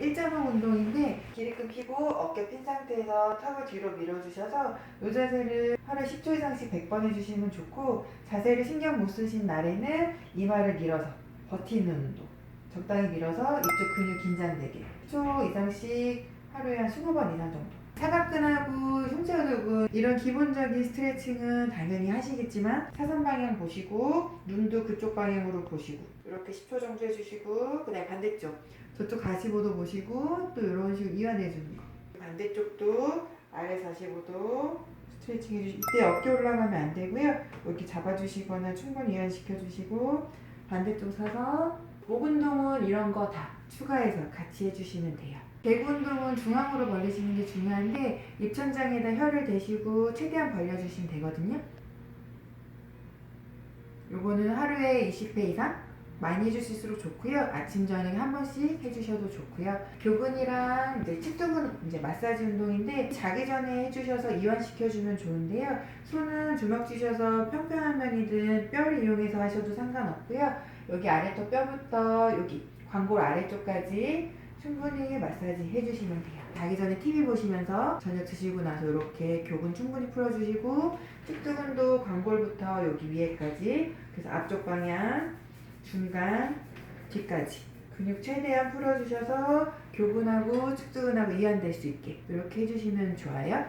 일자목 운동인데 기립근 피고 어깨 핀 상태에서 턱을 뒤로 밀어주셔서 이 자세를 하루에 10초 이상씩 100번 해주시면 좋고 자세를 신경 못 쓰신 날에는 이마를 밀어서 버티는 운동 적당히 밀어서 이쪽 근육 긴장되게 10초 이상씩 하루에 한 20번 이상 정도. 사각근하고 이런 기본적인 스트레칭은 당연히 하시겠지만 사선 방향 보시고 눈도 그쪽 방향으로 보시고 이렇게 10초 정도 해주시고 그다음 반대쪽 저쪽 45도 보시고 또 이런 식으로 이완해 주는 거. 반대쪽도 아래 45도 스트레칭 해주시고 이때 어깨 올라가면 안 되고요. 이렇게 잡아주시거나 충분히 이완시켜 주시고 반대쪽 서서 목 운동은 이런 거 다 추가해서 같이 해주시면 돼요 배구 운동은 중앙으로 벌리시는 게 중요한데 입천장에다 혀를 대시고 최대한 벌려주시면 되거든요 요거는 하루에 20회 이상 많이 해주실수록 좋고요. 아침 저녁에 한 번씩 해주셔도 좋고요. 교근이랑 이제 측두근 이제 마사지 운동인데 자기 전에 해주셔서 이완시켜주면 좋은데요. 손은 주먹 쥐셔서 평평한 면이든 뼈를 이용해서 하셔도 상관없고요. 여기 아래쪽 뼈부터 여기 광골 아래쪽까지 충분히 마사지 해주시면 돼요. 자기 전에 TV 보시면서 저녁 드시고 나서 이렇게 교근 충분히 풀어주시고 측두근도 광골부터 여기 위에까지 그래서 앞쪽 방향 중간 뒤까지 근육 최대한 풀어주셔서 교근하고 측두근하고 이완될 수 있게 이렇게 해주시면 좋아요.